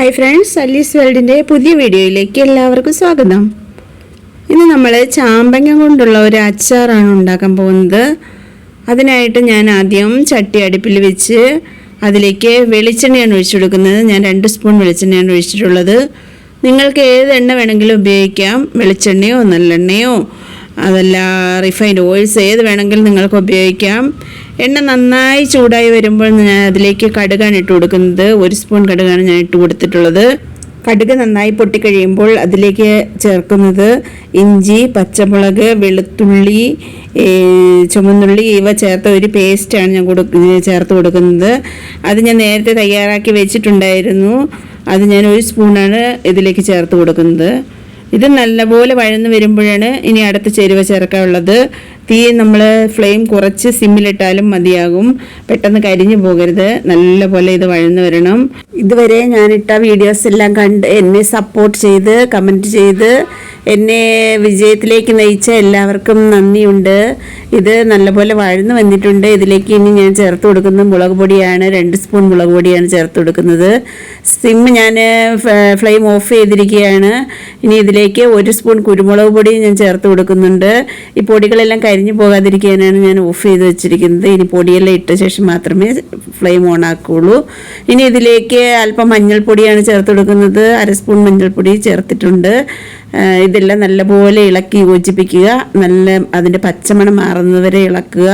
Hi friends അല്ലീസ് വേൾഡിന്റെ പുതിയ വീഡിയോയിലേക്ക് എല്ലാവർക്കും സ്വാഗതം. ഇന്ന് നമ്മൾ ചാമ്പങ്ങ കൊണ്ടുള്ള ഒരു അച്ചാറാണ് ഉണ്ടാക്കാൻ പോകുന്നത്. അതിനായിട്ട് ഞാൻ ആദ്യം ചട്ടി അടുപ്പിൽ വെച്ച് അതിലേക്ക് വെളിച്ചെണ്ണയാണ് ഒഴിച്ചു കൊടുക്കുന്നത്. ഞാൻ രണ്ട് സ്പൂൺ വെളിച്ചെണ്ണയാണ് ഒഴിച്ചിട്ടുള്ളത്. നിങ്ങൾക്ക് ഏത് എണ്ണ വേണമെങ്കിലും ഉപയോഗിക്കാം. വെളിച്ചെണ്ണയോ നല്ലെണ്ണയോ അതല്ല റിഫൈൻഡ് ഓയിൽസ് ഏത് വേണമെങ്കിലും നിങ്ങൾക്ക് ഉപയോഗിക്കാം. എണ്ണ നന്നായി ചൂടായി വരുമ്പോൾ ഞാൻ അതിലേക്ക് കടുകാണ് ഇട്ട് കൊടുക്കുന്നത്. ഒരു സ്പൂൺ കടുകാണ് ഞാൻ ഇട്ട് കൊടുത്തിട്ടുള്ളത്. കടുക് നന്നായി പൊട്ടിക്കഴിയുമ്പോൾ അതിലേക്ക് ചേർക്കുന്നത് ഇഞ്ചി പച്ചമുളക് വെളുത്തുള്ളി ചുമന്നുള്ളി ഇവ ചേർത്ത ഒരു പേസ്റ്റാണ് ഞാൻ കൊടുക്ക ചേർത്ത് കൊടുക്കുന്നത്. അത് ഞാൻ നേരത്തെ തയ്യാറാക്കി വെച്ചിട്ടുണ്ടായിരുന്നു. അത് ഞാൻ ഒരു സ്പൂണാണ് ഇതിലേക്ക് ചേർത്ത് കൊടുക്കുന്നത്. ഇത് നല്ലപോലെ വഴന്ന് വരുമ്പോഴാണ് ഇനി അടുത്ത ചേരുവ ചേർക്കാനുള്ളത്. തീ നമ്മൾ ഫ്ലെയിം കുറച്ച് സിമ്മിലിട്ടാലും മതിയാകും. പെട്ടെന്ന് കരിഞ്ഞു പോകരുത്. നല്ലപോലെ ഇത് വഴന്നു വരണം. ഇതുവരെ ഞാനിട്ട വീഡിയോസ് എല്ലാം കണ്ട് എന്നെ സപ്പോർട്ട് ചെയ്ത് കമന്റ് ചെയ്ത് എന്നെ വിജയത്തിലേക്ക് നയിച്ച എല്ലാവർക്കും നന്ദിയുണ്ട്. ഇത് നല്ലപോലെ വഴന്നു വന്നിട്ടുണ്ട്. ഇതിലേക്ക് ഇനി ഞാൻ ചേർത്ത് കൊടുക്കുന്നത് മുളക് പൊടിയാണ് രണ്ട് സ്പൂൺ മുളക് പൊടിയാണ് ചേർത്ത് കൊടുക്കുന്നത്. സിം ഞാൻ ഫ്ലെയിം ഓഫ് ചെയ്തിരിക്കുകയാണ്. ഇനി ഇതിലേക്ക് ഒരു സ്പൂൺ കുരുമുളക് പൊടി ഞാൻ ചേർത്ത് കൊടുക്കുന്നുണ്ട്. ഈ പൊടികളെല്ലാം കരിഞ്ഞു പോകാതിരിക്കാനാണ് ഞാൻ ഓഫ് ചെയ്ത് വെച്ചിരിക്കുന്നത്. ഇനി പൊടിയെല്ലാം ഇട്ട ശേഷം മാത്രമേ ഫ്ലെയിം ഓൺ ആക്കുകയുള്ളൂ ഇനി ഇതിലേക്ക് അല്പം മഞ്ഞൾപ്പൊടിയാണ് ചേർത്ത് കൊടുക്കുന്നത്. അര സ്പൂൺ മഞ്ഞൾപ്പൊടി ചേർത്തിട്ടുണ്ട്. ഇതെല്ലാം നല്ലപോലെ ഇളക്കി യോജിപ്പിക്കുക. നല്ല അതിന്റെ പച്ചമണം മാറുന്നവരെ ഇളക്കുക.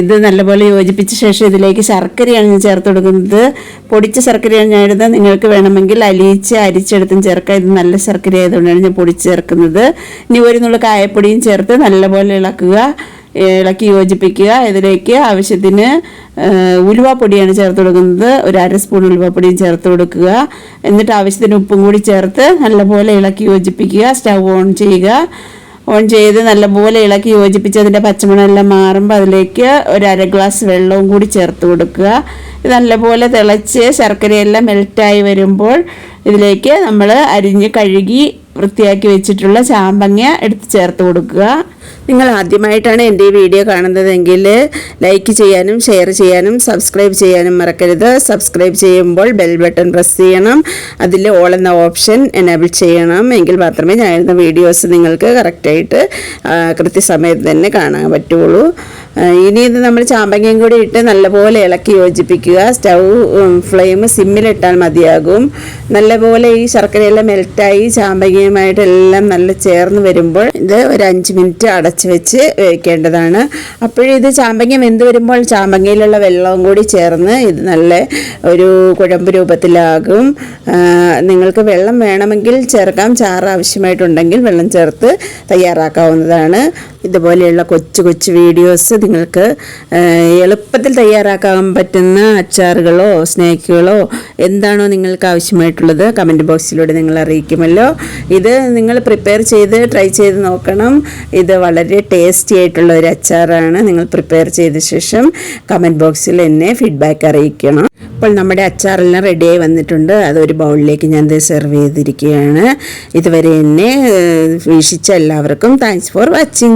ഇത് നല്ലപോലെ യോജിപ്പിച്ച ശേഷം ഇതിലേക്ക് ശർക്കരയാണ് ഞാൻ ചേർത്ത് കൊടുക്കുന്നത്. പൊടിച്ച ശർക്കരയാണ് ഞാൻ ഇടുന്നത്. നിങ്ങൾക്ക് വേണമെങ്കിൽ അലിയിച്ച് അരിച്ചെടുത്തും ചേർക്കാം. ഇത് നല്ല ശർക്കര ആയതുകൊണ്ടാണ് ഞാൻ പൊടിച്ച് ചേർക്കുന്നത്. ഇനി ഒരു നുള്ള കായപ്പൊടിയും ചേർത്ത് നല്ലപോലെ ഇളക്കുക. ഇളക്കി യോജിപ്പിക്കുക. ഇതിലേക്ക് ആവശ്യത്തിന് ഉലുവാപ്പൊടിയാണ് ചേർത്ത് കൊടുക്കുന്നത്. ഒരു അര സ്പൂൺ ഉലുവാപ്പൊടിയും ചേർത്ത് കൊടുക്കുക. എന്നിട്ട് ആവശ്യത്തിന് ഉപ്പും കൂടി ചേർത്ത് നല്ലപോലെ ഇളക്കി യോജിപ്പിക്കുക. സ്റ്റൗ ഓൺ ചെയ്യുക. ഓൺ ചെയ്ത് നല്ലപോലെ ഇളക്കി യോജിപ്പിച്ച് അതിന്റെ പച്ചമണമെല്ലാം മാറുമ്പോൾ അതിലേക്ക് ഒരു അര ഗ്ലാസ് വെള്ളവും കൂടി ചേർത്ത് കൊടുക്കുക. ഇത് നല്ലപോലെ തിളച്ച് ശർക്കരയെല്ലാം മെൽറ്റായി വരുമ്പോൾ ഇതിലേക്ക് നമ്മൾ അരിഞ്ഞ് കഴുകി വൃത്തിയാക്കി വെച്ചിട്ടുള്ള ചാമ്പങ്ങ എടുത്ത് ചേർത്ത് കൊടുക്കുക. നിങ്ങൾ ആദ്യമായിട്ടാണ് എന്റെ ഈ വീഡിയോ കാണുന്നതെങ്കിൽ ലൈക്ക് ചെയ്യാനും ഷെയർ ചെയ്യാനും സബ്സ്ക്രൈബ് ചെയ്യാനും മറക്കരുത്. സബ്സ്ക്രൈബ് ചെയ്യുമ്പോൾ ബെൽ ബട്ടൺ പ്രസ് ചെയ്യണം. അതിൽ ഓൾ എന്ന ഓപ്ഷൻ എനേബിൾ ചെയ്യണം. എങ്കിൽ മാത്രമേ ഞാൻ ഇടുന്ന വീഡിയോസ് നിങ്ങൾക്ക് കറക്റ്റായിട്ട് കൃത്യസമയത്ത് തന്നെ കാണാൻ പറ്റുള്ളൂ. ഇനി ഇത് നമ്മൾ ചാമ്പങ്ങയും കൂടി ഇട്ട് നല്ലപോലെ ഇളക്കി യോജിപ്പിക്കുക. സ്റ്റൗ ഫ്ലെയിം സിമ്മിലിട്ടാൽ മതിയാകും. നല്ലപോലെ ഈ ശർക്കരയെല്ലാം മെൽറ്റായി ചാമ്പങ്ങയുമായിട്ടെല്ലാം നല്ല ചേർന്ന് വരുമ്പോൾ ഇത് ഒരു അഞ്ച് മിനിറ്റ് അടച്ച് വെച്ച് വേവിക്കേണ്ടതാണ്. അപ്പോഴും ഇത് ചാമ്പങ്ങ വെന്ത് വരുമ്പോൾ ചാമ്പങ്ങയിലുള്ള വെള്ളവും കൂടി ചേർന്ന് ഇത് നല്ല ഒരു കുഴമ്പ് രൂപത്തിലാകും. നിങ്ങൾക്ക് വെള്ളം വേണമെങ്കിൽ ചേർക്കാം. ചാറ് ആവശ്യമായിട്ടുണ്ടെങ്കിൽ വെള്ളം ചേർത്ത് തയ്യാറാക്കാവുന്നതാണ്. ഇതുപോലെയുള്ള കൊച്ചു കൊച്ചു വീഡിയോസ് നിങ്ങൾക്ക് എളുപ്പത്തിൽ തയ്യാറാക്കാൻ പറ്റുന്ന അച്ചാറുകളോ സ്നാക്കുകളോ എന്താണോ നിങ്ങൾക്ക് ആവശ്യമായിട്ടുള്ളത് കമന്റ് ബോക്സിലൂടെ നിങ്ങൾ അറിയിക്കുമല്ലോ. ഇത് നിങ്ങൾ പ്രിപ്പയർ ചെയ്ത് ട്രൈ ചെയ്ത് നോക്കണം. ഇത് വളരെ ടേസ്റ്റി ആയിട്ടുള്ള ഒരു അച്ചാറാണ്. നിങ്ങൾ പ്രിപ്പയർ ചെയ്ത ശേഷം കമന്റ് ബോക്സിൽ എന്നെ ഫീഡ്ബാക്ക് അറിയിക്കണം. അപ്പോൾ നമ്മുടെ അച്ചാറെല്ലാം റെഡിയായി വന്നിട്ടുണ്ട്. അതൊരു ബൗളിലേക്ക് ഞാൻ ഇത് സെർവ് ചെയ്തിരിക്കുകയാണ്. ഇതുവരെ എന്നെ വീക്ഷിച്ച എല്ലാവർക്കും താങ്ക്സ് ഫോർ വാച്ചിങ്